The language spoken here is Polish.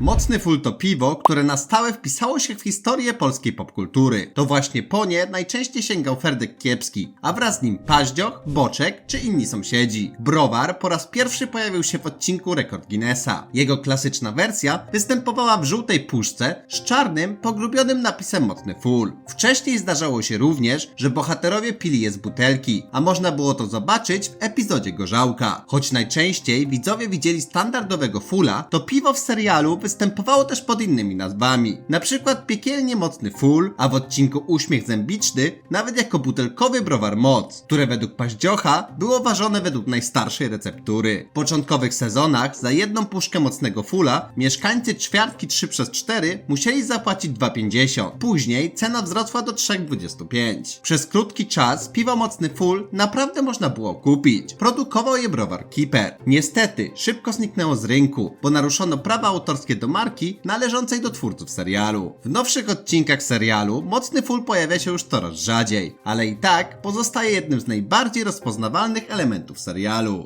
Mocny Full to piwo, które na stałe wpisało się w historię polskiej popkultury. To właśnie po nie najczęściej sięgał Ferdek Kiepski, a wraz z nim Paździoch, Boczek czy inni sąsiedzi. Browar po raz pierwszy pojawił się w odcinku Rekord Guinnessa. Jego klasyczna wersja występowała w żółtej puszce z czarnym, pogrubionym napisem Mocny Full. Wcześniej zdarzało się również, że bohaterowie pili je z butelki, a można było to zobaczyć w epizodzie Gorzałka. Choć najczęściej widzowie widzieli standardowego Fulla, to piwo w serialu występowało też pod innymi nazwami. Na przykład piekielnie mocny Full, a w odcinku Uśmiech Zębiczny nawet jako butelkowy browar Moc, które według Paździocha było ważone według najstarszej receptury. W początkowych sezonach za jedną puszkę mocnego Fulla mieszkańcy ćwiartki 3 przez 4 musieli zapłacić 2,50. Później cena wzrosła do 3,25. Przez krótki czas piwo mocny Full naprawdę można było kupić. Produkował je browar Keeper. Niestety szybko zniknęło z rynku, bo naruszono prawa autorskie do marki należącej do twórców serialu. W nowszych odcinkach serialu mocny Full pojawia się już coraz rzadziej, ale i tak pozostaje jednym z najbardziej rozpoznawalnych elementów serialu.